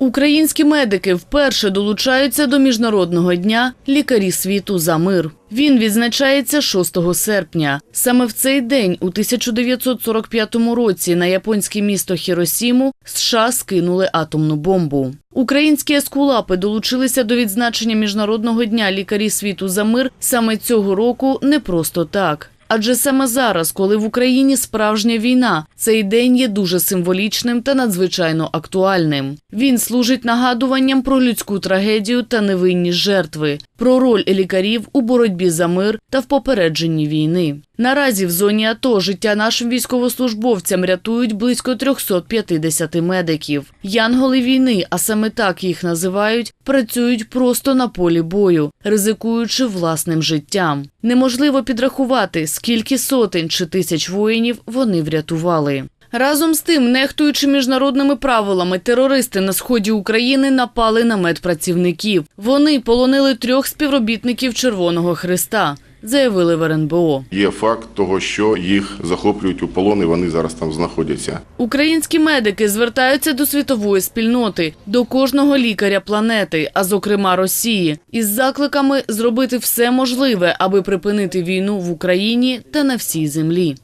Українські медики вперше долучаються до міжнародного дня лікарі світу за мир. Він відзначається 6 серпня. Саме в цей день, у 1945 році, на японське місто Хіросіму США скинули атомну бомбу. Українські ескулапи долучилися до відзначення міжнародного дня лікарі світу за мир саме цього року не просто так. Адже саме зараз, коли в Україні справжня війна, цей день є дуже символічним та надзвичайно актуальним. Він служить нагадуванням про людську трагедію та невинні жертви, про роль лікарів у боротьбі за мир та в попередженні війни. Наразі в зоні АТО життя нашим військовослужбовцям рятують близько 350 медиків. Янголи війни, а саме так їх називають, працюють просто на полі бою, ризикуючи власним життям. Неможливо підрахувати, скільки сотень чи тисяч воїнів вони врятували. Разом з тим, нехтуючи міжнародними правилами, терористи на сході України напали на медпрацівників. Вони полонили трьох співробітників Червоного Христа, заявили в РНБО. Є факт того, що їх захоплюють у полон і вони зараз там знаходяться. Українські медики звертаються до світової спільноти, до кожного лікаря планети, а зокрема Росії, із закликами зробити все можливе, аби припинити війну в Україні та на всій землі.